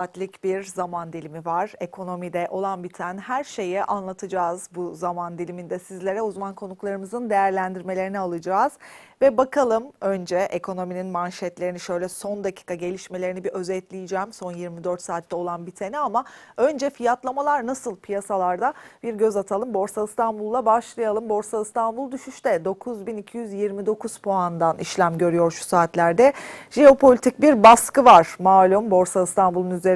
saatlik bir zaman dilimi var. Ekonomide olan biten her şeyi anlatacağız bu zaman diliminde sizlere. Uzman konuklarımızın değerlendirmelerini alacağız. Ve bakalım önce ekonominin manşetlerini şöyle son dakika gelişmelerini bir özetleyeceğim. Son 24 saatte olan biteni ama önce fiyatlamalar nasıl piyasalarda bir göz atalım. Borsa İstanbul'la başlayalım. Borsa İstanbul düşüşte 9229 puandan işlem görüyor şu saatlerde. Jeopolitik bir baskı var malum Borsa İstanbul'un üzerinde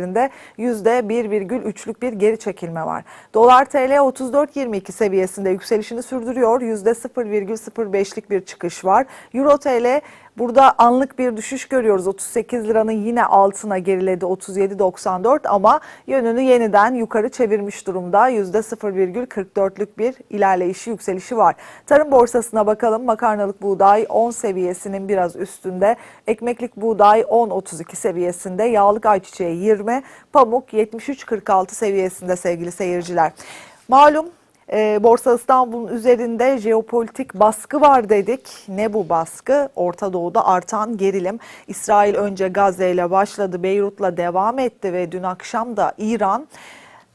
%1,3'lük bir geri çekilme var. Dolar TL 34.22 seviyesinde yükselişini sürdürüyor. %0,05'lik bir çıkış var. Euro TL burada anlık bir düşüş görüyoruz. 38 liranın yine altına geriledi 37.94 ama yönünü yeniden yukarı çevirmiş durumda. %0,44'lük bir ilerleyişi yükselişi var. Tarım borsasına bakalım. Makarnalık buğday 10 seviyesinin biraz üstünde. Ekmeklik buğday 10.32 seviyesinde. Yağlık ayçiçeği 20. Pamuk 73.46 seviyesinde sevgili seyirciler. Malum e, Borsa İstanbul'un üzerinde jeopolitik baskı var dedik. Ne bu baskı? Orta Doğu'da artan gerilim. İsrail önce Gazze ile başladı, Beyrut'la devam etti ve dün akşam da İran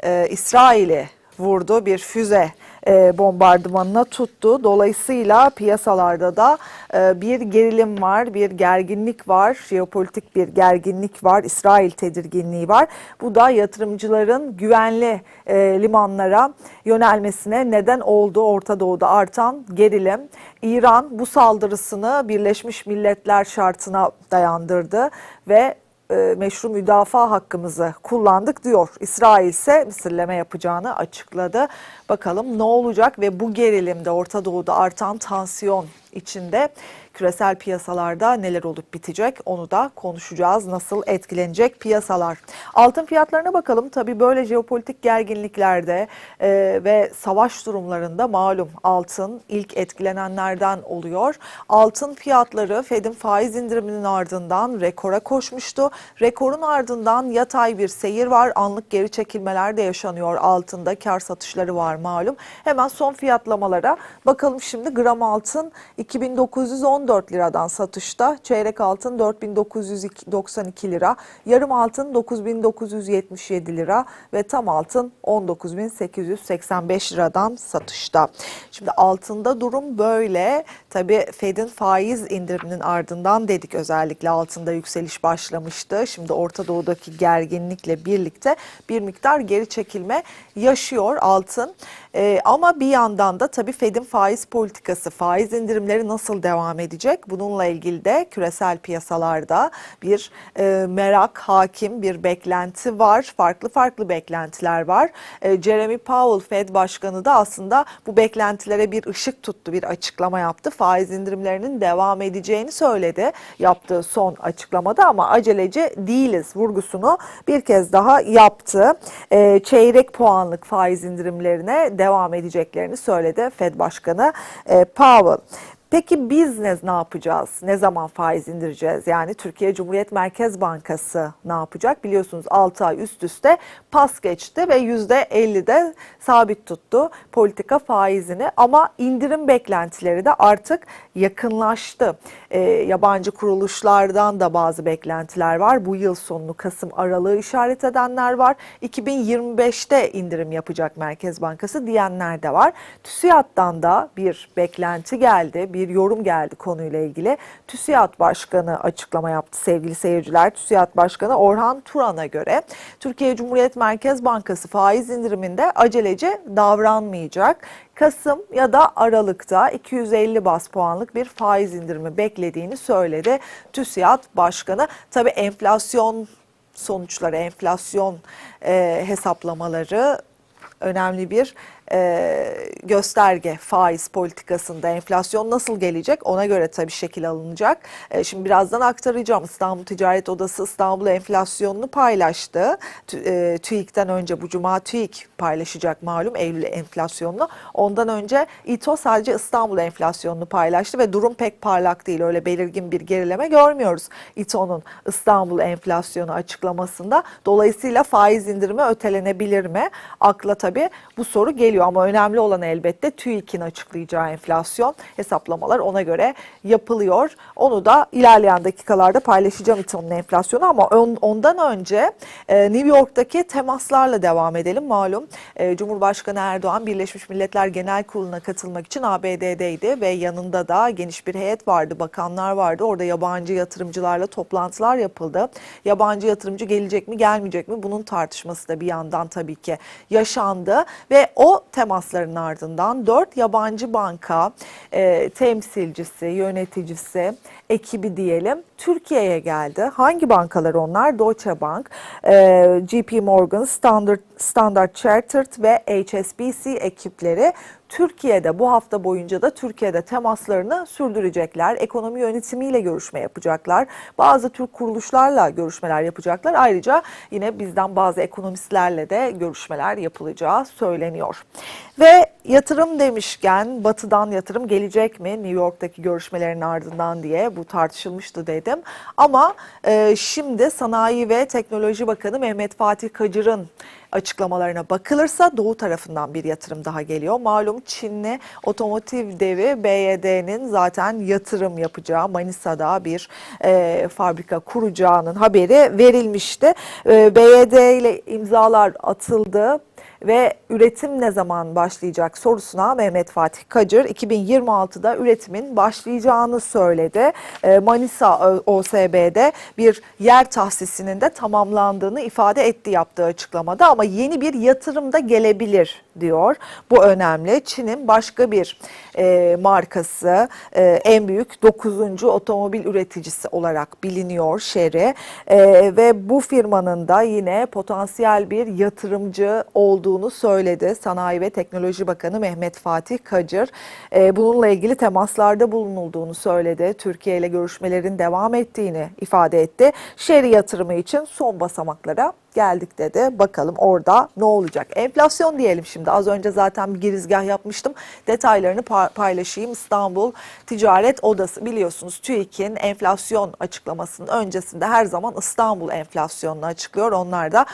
e, İsrail'i vurdu. Bir füze e, bombardımanına tuttu. Dolayısıyla piyasalarda da e, bir gerilim var, bir gerginlik var, jeopolitik bir gerginlik var, İsrail tedirginliği var. Bu da yatırımcıların güvenli e, limanlara yönelmesine neden oldu Orta Doğu'da artan gerilim. İran bu saldırısını Birleşmiş Milletler şartına dayandırdı ve e, meşru müdafaa hakkımızı kullandık diyor. İsrail ise misilleme yapacağını açıkladı. Bakalım ne olacak ve bu gerilimde Orta Doğu'da artan tansiyon içinde küresel piyasalarda neler olup bitecek onu da konuşacağız. Nasıl etkilenecek piyasalar. Altın fiyatlarına bakalım. Tabii böyle jeopolitik gerginliklerde e, ve savaş durumlarında malum altın ilk etkilenenlerden oluyor. Altın fiyatları Fed'in faiz indiriminin ardından rekora koşmuştu. Rekorun ardından yatay bir seyir var. Anlık geri çekilmeler de yaşanıyor altında. Kar satışları var malum. Hemen son fiyatlamalara bakalım şimdi gram altın 2914 liradan satışta, çeyrek altın 4992 lira, yarım altın 9977 lira ve tam altın 19885 liradan satışta. Şimdi altında durum böyle. Tabii Fed'in faiz indiriminin ardından dedik özellikle altında yükseliş başlamıştı. Şimdi Orta Doğu'daki gerginlikle birlikte bir miktar geri çekilme yaşıyor altın. Ee, ama bir yandan da tabii Fed'in faiz politikası, faiz indirimleri nasıl devam edecek? Bununla ilgili de küresel piyasalarda bir e, merak hakim, bir beklenti var. Farklı farklı beklentiler var. E, Jeremy Powell Fed Başkanı da aslında bu beklentilere bir ışık tuttu, bir açıklama yaptı. Faiz indirimlerinin devam edeceğini söyledi yaptığı son açıklamada ama aceleci değiliz vurgusunu bir kez daha yaptı. E, çeyrek puanlık faiz indirimlerine devam edeceklerini söyledi Fed Başkanı e, Powell. Peki biz ne, ne yapacağız? Ne zaman faiz indireceğiz? Yani Türkiye Cumhuriyet Merkez Bankası ne yapacak? Biliyorsunuz 6 ay üst üste pas geçti ve %50'de sabit tuttu politika faizini. Ama indirim beklentileri de artık yakınlaştı. E, yabancı kuruluşlardan da bazı beklentiler var. Bu yıl sonunu Kasım aralığı işaret edenler var. 2025'te indirim yapacak Merkez Bankası diyenler de var. TÜSİAD'dan da bir beklenti geldi, bir yorum geldi konuyla ilgili. TÜSİAD Başkanı açıklama yaptı sevgili seyirciler. TÜSİAD Başkanı Orhan Turan'a göre Türkiye Cumhuriyet Merkez Bankası faiz indiriminde acelece davranmayacak. Kasım ya da Aralık'ta 250 bas puanlık bir faiz indirimi beklediğini söyledi TÜSİAD Başkanı. Tabii enflasyon sonuçları, enflasyon e, hesaplamaları önemli bir e, gösterge faiz politikasında enflasyon nasıl gelecek ona göre tabii şekil alınacak. E, şimdi birazdan aktaracağım İstanbul Ticaret Odası İstanbul enflasyonunu paylaştı. E, TÜİK'ten önce bu cuma TÜİK paylaşacak malum Eylül enflasyonunu. Ondan önce İTO sadece İstanbul enflasyonunu paylaştı ve durum pek parlak değil. Öyle belirgin bir gerileme görmüyoruz İTO'nun İstanbul enflasyonu açıklamasında. Dolayısıyla faiz indirimi ötelenebilir mi? Akla tabii bu soru geliyor. Geliyor ama önemli olan elbette TÜİK'in açıklayacağı enflasyon hesaplamalar ona göre yapılıyor. Onu da ilerleyen dakikalarda paylaşacağım İTO'nun enflasyonu ama on- ondan önce e, New York'taki temaslarla devam edelim. Malum e, Cumhurbaşkanı Erdoğan Birleşmiş Milletler Genel Kurulu'na katılmak için ABD'deydi ve yanında da geniş bir heyet vardı, bakanlar vardı. Orada yabancı yatırımcılarla toplantılar yapıldı. Yabancı yatırımcı gelecek mi, gelmeyecek mi? Bunun tartışması da bir yandan tabii ki yaşandı ve o temasların ardından dört yabancı banka e, temsilcisi, yöneticisi, ekibi diyelim Türkiye'ye geldi. Hangi bankalar onlar? Deutsche Bank, e, JP Morgan, Standard, Standard Chartered ve HSBC ekipleri Türkiye'de bu hafta boyunca da Türkiye'de temaslarını sürdürecekler. Ekonomi yönetimiyle görüşme yapacaklar. Bazı Türk kuruluşlarla görüşmeler yapacaklar. Ayrıca yine bizden bazı ekonomistlerle de görüşmeler yapılacağı söyleniyor. Ve yatırım demişken batıdan yatırım gelecek mi New York'taki görüşmelerin ardından diye bu tartışılmıştı dedim. Ama e, şimdi Sanayi ve Teknoloji Bakanı Mehmet Fatih Kacır'ın açıklamalarına bakılırsa doğu tarafından bir yatırım daha geliyor. Malum Çinli otomotiv devi BYD'nin zaten yatırım yapacağı Manisa'da bir e, fabrika kuracağının haberi verilmişti. E, BYD ile imzalar atıldı ve üretim ne zaman başlayacak sorusuna Mehmet Fatih Kacır 2026'da üretimin başlayacağını söyledi. Ee, Manisa OSB'de bir yer tahsisinin de tamamlandığını ifade etti yaptığı açıklamada ama yeni bir yatırım da gelebilir diyor. Bu önemli. Çin'in başka bir e, markası e, en büyük 9. otomobil üreticisi olarak biliniyor Chery E, ve bu firmanın da yine potansiyel bir yatırımcı olduğunu söyledi. Sanayi ve Teknoloji Bakanı Mehmet Fatih Kacır e, bununla ilgili temaslarda bulunulduğunu söyledi. Türkiye ile görüşmelerin devam ettiğini ifade etti. Chery yatırımı için son basamaklara geldik dedi. Bakalım orada ne olacak? Enflasyon diyelim şimdi. Az önce zaten bir girizgah yapmıştım. Detaylarını pa- paylaşayım. İstanbul Ticaret Odası biliyorsunuz TÜİK'in enflasyon açıklamasının öncesinde her zaman İstanbul enflasyonunu açıklıyor. Onlar da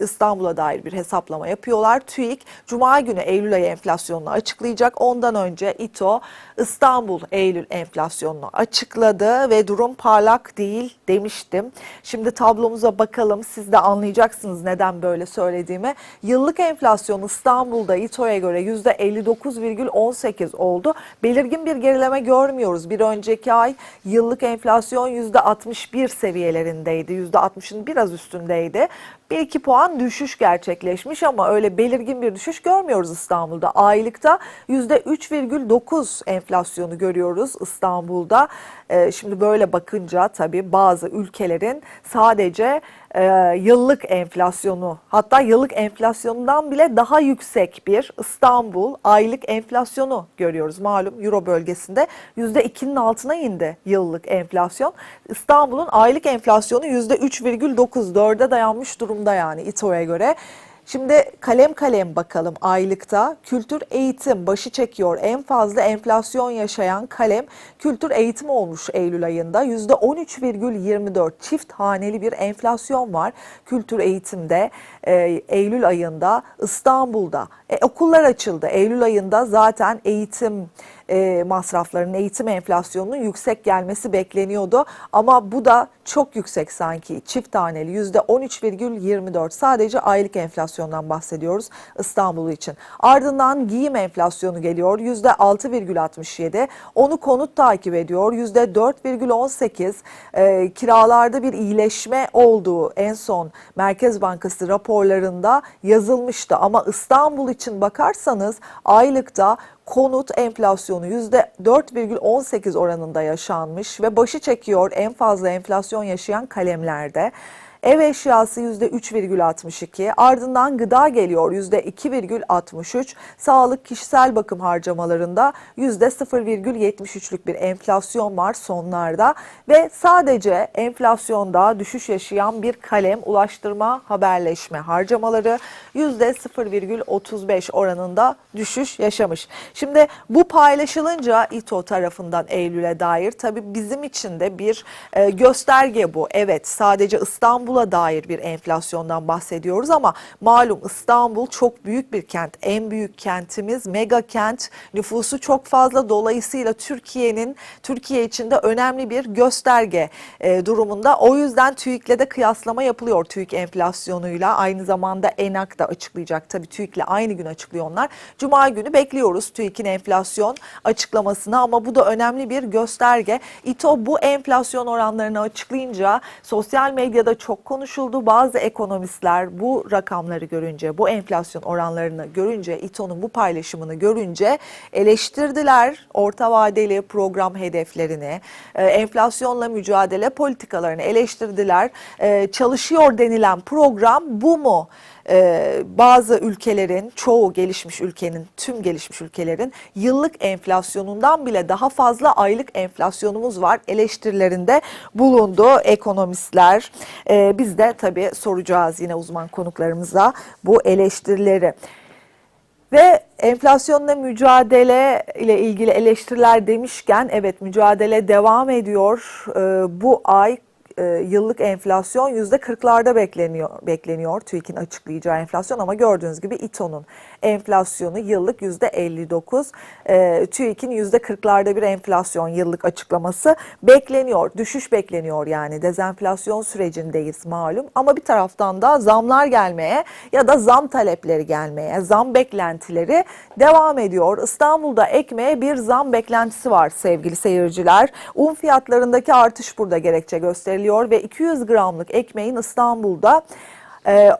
İstanbul'a dair bir hesaplama yapıyorlar. TÜİK Cuma günü Eylül ayı enflasyonunu açıklayacak. Ondan önce İTO İstanbul Eylül enflasyonunu açıkladı ve durum parlak değil demiştim. Şimdi tablomuza bakalım. Siz de anlayacaksınız neden böyle söylediğimi. Yıllık enflasyon İstanbul'da İTO'ya göre %59,18 oldu. Belirgin bir gerileme görmüyoruz. Bir önceki ay yıllık enflasyon %61 seviyelerindeydi. %60'ın biraz üstündeydi. Bir iki puan düşüş gerçekleşmiş ama öyle belirgin bir düşüş görmüyoruz İstanbul'da. Aylıkta %3,9 enflasyonu görüyoruz İstanbul'da. Ee, şimdi böyle bakınca tabii bazı ülkelerin sadece e, yıllık enflasyonu hatta yıllık enflasyondan bile daha yüksek bir İstanbul aylık enflasyonu görüyoruz. Malum Euro bölgesinde %2'nin altına indi yıllık enflasyon. İstanbul'un aylık enflasyonu %3,9 dörde dayanmış durumda yani İTO'ya göre. Şimdi kalem kalem bakalım aylıkta kültür eğitim başı çekiyor. En fazla enflasyon yaşayan kalem kültür eğitim olmuş Eylül ayında. %13,24 çift haneli bir enflasyon var kültür eğitimde e, Eylül ayında İstanbul'da. E, okullar açıldı. Eylül ayında zaten eğitim e, masraflarının, eğitim enflasyonunun yüksek gelmesi bekleniyordu. Ama bu da çok yüksek sanki. Çift taneli %13,24 sadece aylık enflasyondan bahsediyoruz İstanbul için. Ardından giyim enflasyonu geliyor. %6,67 onu konut takip ediyor. %4,18 e, kiralarda bir iyileşme olduğu en son Merkez Bankası raporlarında yazılmıştı. Ama İstanbul için bakarsanız aylıkta konut enflasyonu %4,18 oranında yaşanmış ve başı çekiyor en fazla enflasyon yaşayan kalemlerde. Ev eşyası %3,62, ardından gıda geliyor %2,63, sağlık kişisel bakım harcamalarında %0,73'lük bir enflasyon var sonlarda ve sadece enflasyonda düşüş yaşayan bir kalem ulaştırma haberleşme harcamaları %0,35 oranında düşüş yaşamış. Şimdi bu paylaşılınca İTO tarafından Eylül'e dair tabii bizim için de bir e, gösterge bu. Evet sadece İstanbul İstanbul'a dair bir enflasyondan bahsediyoruz ama malum İstanbul çok büyük bir kent. En büyük kentimiz, mega kent. Nüfusu çok fazla dolayısıyla Türkiye'nin Türkiye içinde önemli bir gösterge e, durumunda. O yüzden TÜİK'le de kıyaslama yapılıyor TÜİK enflasyonuyla. Aynı zamanda ENAK da açıklayacak. Tabii TÜİK'le aynı gün açıklıyor onlar. Cuma günü bekliyoruz TÜİK'in enflasyon açıklamasını ama bu da önemli bir gösterge. İTO bu enflasyon oranlarını açıklayınca sosyal medyada çok konuşuldu. Bazı ekonomistler bu rakamları görünce, bu enflasyon oranlarını görünce, İTO'nun bu paylaşımını görünce eleştirdiler orta vadeli program hedeflerini, e, enflasyonla mücadele politikalarını eleştirdiler. E, çalışıyor denilen program bu mu? Ee, bazı ülkelerin çoğu gelişmiş ülkenin tüm gelişmiş ülkelerin yıllık enflasyonundan bile daha fazla aylık enflasyonumuz var eleştirilerinde bulundu ekonomistler. Ee, biz de tabii soracağız yine uzman konuklarımıza bu eleştirileri. Ve enflasyonla mücadele ile ilgili eleştiriler demişken evet mücadele devam ediyor. Ee, bu ay e, yıllık enflasyon yüzde 40'larda bekleniyor bekleniyor TÜİK'in açıklayacağı enflasyon ama gördüğünüz gibi İTO'nun enflasyonu yıllık yüzde 59 e, TÜİK'in yüzde 40'larda bir enflasyon yıllık açıklaması bekleniyor düşüş bekleniyor yani. Dezenflasyon sürecindeyiz malum ama bir taraftan da zamlar gelmeye ya da zam talepleri gelmeye zam beklentileri devam ediyor. İstanbul'da ekmeğe bir zam beklentisi var sevgili seyirciler. Un fiyatlarındaki artış burada gerekçe gösteriliyor veriliyor ve 200 gramlık ekmeğin İstanbul'da e,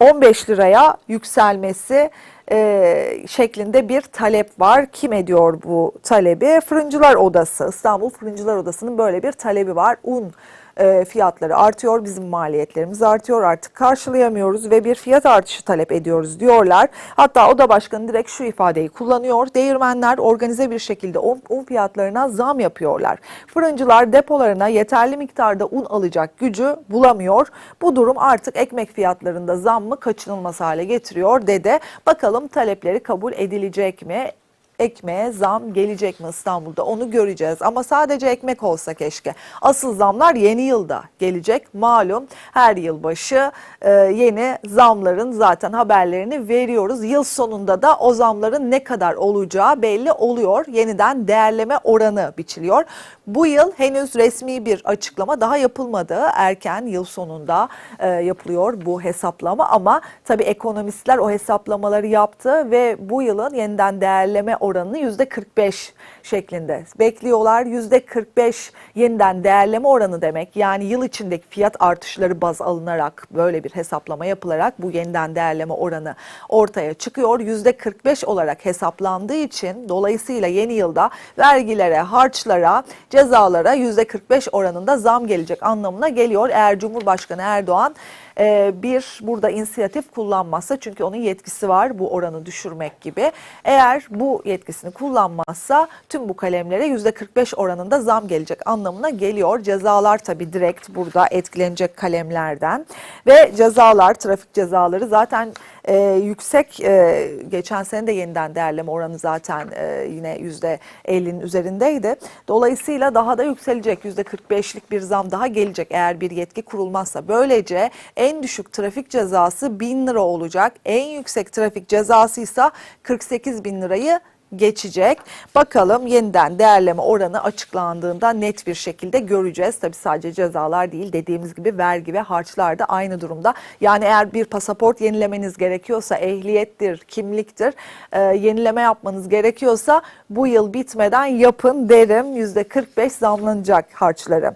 15 liraya yükselmesi e, şeklinde bir talep var. Kim ediyor bu talebi? Fırıncılar Odası, İstanbul Fırıncılar Odası'nın böyle bir talebi var. Un e, fiyatları artıyor, bizim maliyetlerimiz artıyor artık karşılayamıyoruz ve bir fiyat artışı talep ediyoruz diyorlar. Hatta Oda Başkanı direkt şu ifadeyi kullanıyor. Değirmenler organize bir şekilde un, un fiyatlarına zam yapıyorlar. Fırıncılar depolarına yeterli miktarda un alacak gücü bulamıyor. Bu durum artık ekmek fiyatlarında zammı kaçınılmaz hale getiriyor dedi. Bakalım talepleri kabul edilecek mi? Ekmeğe zam gelecek mi İstanbul'da onu göreceğiz. Ama sadece ekmek olsa keşke. Asıl zamlar yeni yılda gelecek. Malum her yılbaşı e, yeni zamların zaten haberlerini veriyoruz. Yıl sonunda da o zamların ne kadar olacağı belli oluyor. Yeniden değerleme oranı biçiliyor. Bu yıl henüz resmi bir açıklama daha yapılmadı. Erken yıl sonunda e, yapılıyor bu hesaplama ama tabii ekonomistler o hesaplamaları yaptı ve bu yılın yeniden değerleme oranını yüzde 45 şeklinde bekliyorlar. Yüzde 45 yeniden değerleme oranı demek yani yıl içindeki fiyat artışları baz alınarak böyle bir hesaplama yapılarak bu yeniden değerleme oranı ortaya çıkıyor. Yüzde 45 olarak hesaplandığı için dolayısıyla yeni yılda vergilere, harçlara, cezalara yüzde 45 oranında zam gelecek anlamına geliyor. Eğer Cumhurbaşkanı Erdoğan e, bir burada inisiyatif kullanmazsa çünkü onun yetkisi var bu oranı düşürmek gibi. Eğer bu yetkisini kullanmazsa tüm bu kalemlere yüzde 45 oranında zam gelecek anlamına geliyor. Cezalar tabii direkt burada etkilenecek kalemlerden ve cezalar trafik cezaları zaten e, yüksek e, geçen sene de yeniden değerleme oranı zaten e, yine yüzde 50'nin üzerindeydi. Dolayısıyla daha da yükselecek yüzde 45'lik bir zam daha gelecek eğer bir yetki kurulmazsa. Böylece en düşük trafik cezası 1000 lira olacak. En yüksek trafik cezası ise 48 bin lirayı geçecek. Bakalım yeniden değerleme oranı açıklandığında net bir şekilde göreceğiz. Tabii sadece cezalar değil dediğimiz gibi vergi ve harçlar da aynı durumda. Yani eğer bir pasaport yenilemeniz gerekiyorsa ehliyettir, kimliktir e, yenileme yapmanız gerekiyorsa bu yıl bitmeden yapın derim. %45 zamlanacak harçları.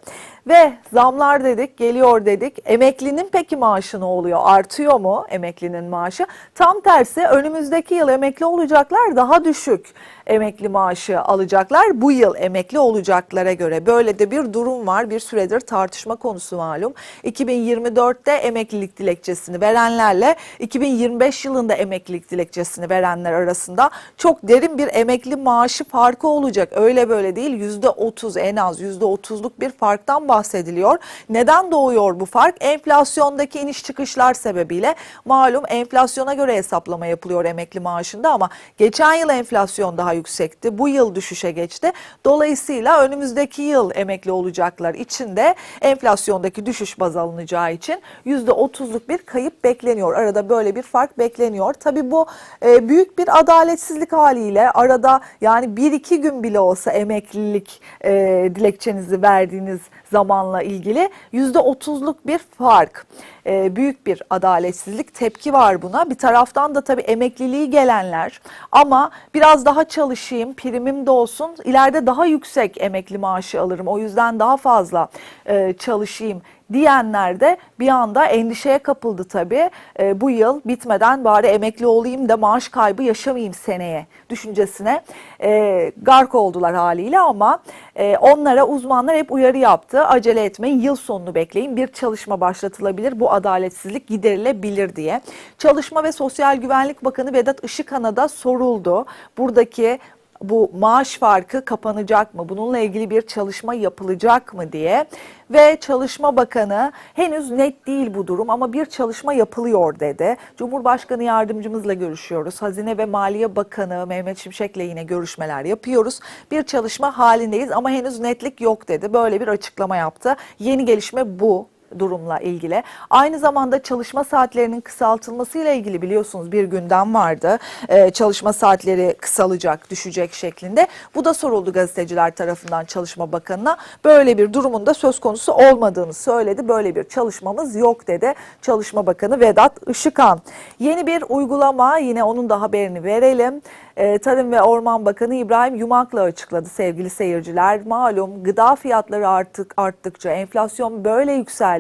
Ve zamlar dedik, geliyor dedik. Emeklinin peki maaşı ne oluyor? Artıyor mu emeklinin maaşı? Tam tersi önümüzdeki yıl emekli olacaklar daha düşük emekli maaşı alacaklar. Bu yıl emekli olacaklara göre böyle de bir durum var. Bir süredir tartışma konusu malum. 2024'te emeklilik dilekçesini verenlerle 2025 yılında emeklilik dilekçesini verenler arasında çok derin bir emekli maaşı farkı olacak. Öyle böyle değil %30 en az %30'luk bir farktan bahsediyoruz bahsediliyor. Neden doğuyor bu fark? Enflasyondaki iniş çıkışlar sebebiyle malum enflasyona göre hesaplama yapılıyor emekli maaşında ama geçen yıl enflasyon daha yüksekti. Bu yıl düşüşe geçti. Dolayısıyla önümüzdeki yıl emekli olacaklar için de enflasyondaki düşüş baz alınacağı için %30'luk bir kayıp bekleniyor. Arada böyle bir fark bekleniyor. Tabii bu e, büyük bir adaletsizlik haliyle arada yani 1-2 gün bile olsa emeklilik e, dilekçenizi verdiğiniz zamanla ilgili %30'luk bir fark. E, büyük bir adaletsizlik tepki var buna. Bir taraftan da tabii emekliliği gelenler ama biraz daha çalışayım, primim de olsun, ileride daha yüksek emekli maaşı alırım. O yüzden daha fazla e, çalışayım diyenler de bir anda endişeye kapıldı tabii. E, bu yıl bitmeden bari emekli olayım da maaş kaybı yaşamayayım seneye düşüncesine e, gark oldular haliyle ama e, onlara uzmanlar hep uyarı yaptı. Acele etmeyin yıl sonunu bekleyin bir çalışma başlatılabilir bu adaletsizlik giderilebilir diye. Çalışma ve Sosyal Güvenlik Bakanı Vedat Işıkhan'a da soruldu. Buradaki bu maaş farkı kapanacak mı? Bununla ilgili bir çalışma yapılacak mı diye ve Çalışma Bakanı henüz net değil bu durum ama bir çalışma yapılıyor dedi. Cumhurbaşkanı yardımcımızla görüşüyoruz. Hazine ve Maliye Bakanı Mehmet Şimşek'le yine görüşmeler yapıyoruz. Bir çalışma halindeyiz ama henüz netlik yok dedi. Böyle bir açıklama yaptı. Yeni gelişme bu durumla ilgili. Aynı zamanda çalışma saatlerinin kısaltılması ile ilgili biliyorsunuz bir gündem vardı. Ee, çalışma saatleri kısalacak, düşecek şeklinde. Bu da soruldu gazeteciler tarafından Çalışma Bakanı'na. Böyle bir durumun da söz konusu olmadığını söyledi. Böyle bir çalışmamız yok dedi Çalışma Bakanı Vedat Işıkhan. Yeni bir uygulama yine onun da haberini verelim. Ee, Tarım ve Orman Bakanı İbrahim Yumak'la açıkladı sevgili seyirciler. Malum gıda fiyatları artık arttıkça, enflasyon böyle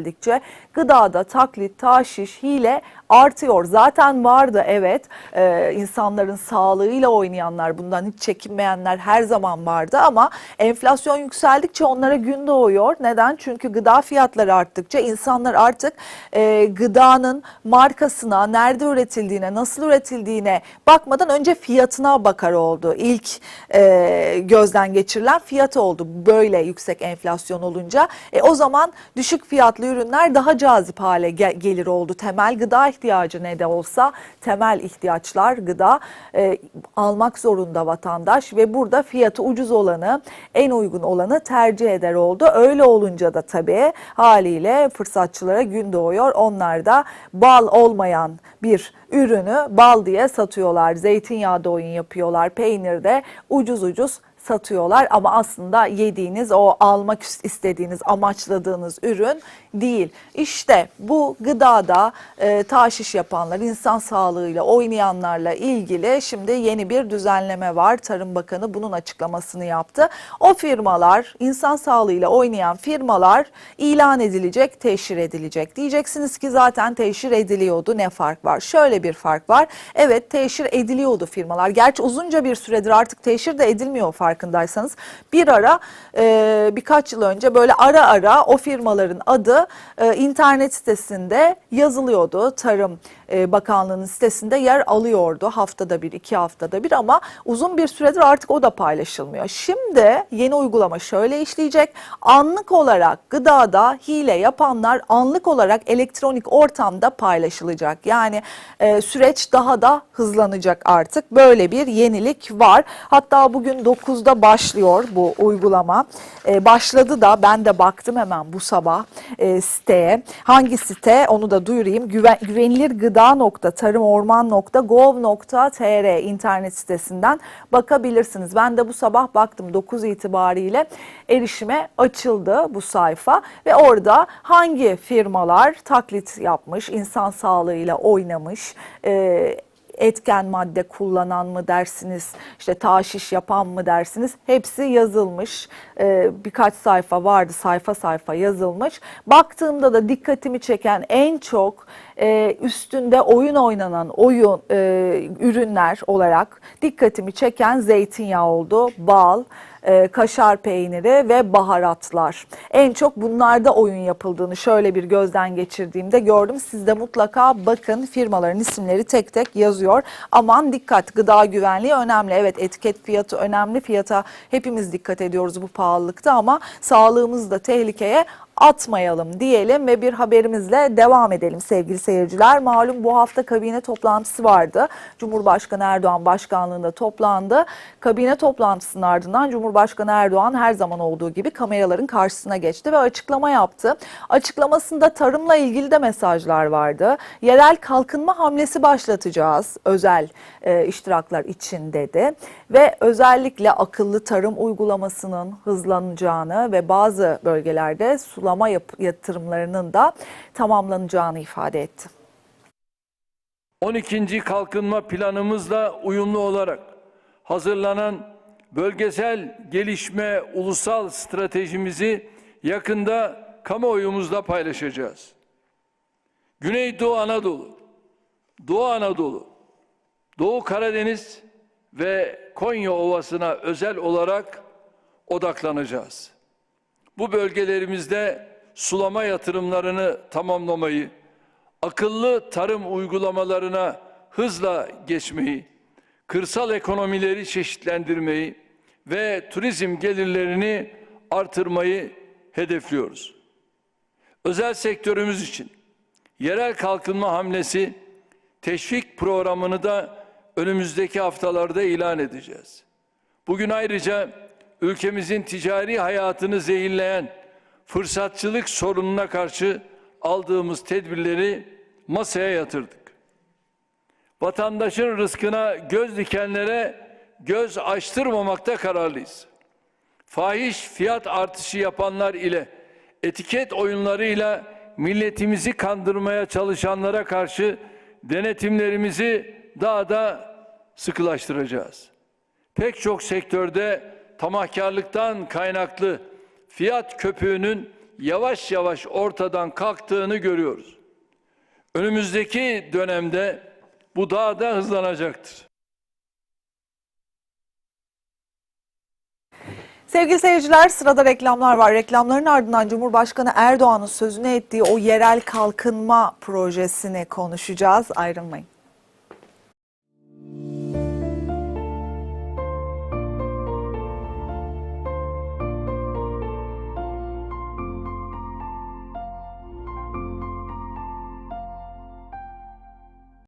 yükseldikçe gıdada taklit, taşiş, hile artıyor. Zaten vardı evet ee, insanların sağlığıyla oynayanlar bundan hiç çekinmeyenler her zaman vardı ama enflasyon yükseldikçe onlara gün doğuyor. Neden? Çünkü gıda fiyatları arttıkça insanlar artık e, gıdanın markasına, nerede üretildiğine, nasıl üretildiğine bakmadan önce fiyatına bakar oldu. İlk e, gözden geçirilen fiyat oldu böyle yüksek enflasyon olunca. E, o zaman düşük fiyatlı ürünler daha cazip hale ge- gelir oldu. Temel gıda ihtiyacı ne de olsa temel ihtiyaçlar gıda e, almak zorunda vatandaş ve burada fiyatı ucuz olanı en uygun olanı tercih eder oldu. Öyle olunca da tabii haliyle fırsatçılara gün doğuyor. Onlar da bal olmayan bir ürünü bal diye satıyorlar. Zeytinyağda oyun yapıyorlar. Peynirde ucuz ucuz satıyorlar ama aslında yediğiniz o almak istediğiniz amaçladığınız ürün değil. İşte bu gıdada e, taşiş yapanlar, insan sağlığıyla oynayanlarla ilgili şimdi yeni bir düzenleme var. Tarım Bakanı bunun açıklamasını yaptı. O firmalar, insan sağlığıyla oynayan firmalar ilan edilecek, teşhir edilecek. Diyeceksiniz ki zaten teşhir ediliyordu. Ne fark var? Şöyle bir fark var. Evet teşhir ediliyordu firmalar. Gerçi uzunca bir süredir artık teşhir de edilmiyor farkındaysanız. Bir ara e, birkaç yıl önce böyle ara ara o firmaların adı e, internet sitesinde yazılıyordu. Tarım e, Bakanlığı'nın sitesinde yer alıyordu haftada bir, iki haftada bir ama uzun bir süredir artık o da paylaşılmıyor. Şimdi yeni uygulama şöyle işleyecek. Anlık olarak gıdada hile yapanlar anlık olarak elektronik ortamda paylaşılacak. Yani e, süreç daha da hızlanacak artık. Böyle bir yenilik var. Hatta bugün 9'da başlıyor bu uygulama. E, başladı da ben de baktım hemen bu sabah e, siteye. Hangi site onu da duyurayım. Güven, güvenilir gıda.tarımorman.gov.tr internet sitesinden bakabilirsiniz. Ben de bu sabah baktım 9 itibariyle erişime açıldı bu sayfa ve orada hangi firmalar taklit yapmış, insan sağlığıyla oynamış, e, etken madde kullanan mı dersiniz, işte taşiş yapan mı dersiniz hepsi yazılmış. Ee, birkaç sayfa vardı sayfa sayfa yazılmış. Baktığımda da dikkatimi çeken en çok e, üstünde oyun oynanan oyun e, ürünler olarak dikkatimi çeken zeytinyağı oldu, bal, e, kaşar peyniri ve baharatlar. En çok bunlarda oyun yapıldığını şöyle bir gözden geçirdiğimde gördüm. Siz de mutlaka bakın firmaların isimleri tek tek yazıyor. Aman dikkat gıda güvenliği önemli. Evet etiket fiyatı önemli. Fiyata hepimiz dikkat ediyoruz bu pahalılıkta ama sağlığımız da tehlikeye atmayalım diyelim ve bir haberimizle devam edelim sevgili seyirciler. Malum bu hafta kabine toplantısı vardı. Cumhurbaşkanı Erdoğan başkanlığında toplandı. Kabine toplantısının ardından Cumhurbaşkanı Erdoğan her zaman olduğu gibi kameraların karşısına geçti ve açıklama yaptı. Açıklamasında tarımla ilgili de mesajlar vardı. Yerel kalkınma hamlesi başlatacağız özel e, iştiraklar için dedi ve özellikle akıllı tarım uygulamasının hızlanacağını ve bazı bölgelerde sulama yatırımlarının da tamamlanacağını ifade etti. 12. kalkınma planımızla uyumlu olarak hazırlanan bölgesel gelişme ulusal stratejimizi yakında kamuoyumuzla paylaşacağız. Güneydoğu Anadolu, Doğu Anadolu, Doğu Karadeniz ve Konya Ovası'na özel olarak odaklanacağız. Bu bölgelerimizde sulama yatırımlarını tamamlamayı, akıllı tarım uygulamalarına hızla geçmeyi, kırsal ekonomileri çeşitlendirmeyi ve turizm gelirlerini artırmayı hedefliyoruz. Özel sektörümüz için yerel kalkınma hamlesi teşvik programını da önümüzdeki haftalarda ilan edeceğiz. Bugün ayrıca ülkemizin ticari hayatını zehirleyen fırsatçılık sorununa karşı aldığımız tedbirleri masaya yatırdık. Vatandaşın rızkına göz dikenlere göz açtırmamakta kararlıyız. Fahiş fiyat artışı yapanlar ile etiket oyunlarıyla milletimizi kandırmaya çalışanlara karşı denetimlerimizi daha da sıkılaştıracağız. Pek çok sektörde tamahkarlıktan kaynaklı fiyat köpüğünün yavaş yavaş ortadan kalktığını görüyoruz. Önümüzdeki dönemde bu daha da hızlanacaktır. Sevgili seyirciler sırada reklamlar var. Reklamların ardından Cumhurbaşkanı Erdoğan'ın sözünü ettiği o yerel kalkınma projesini konuşacağız. Ayrılmayın.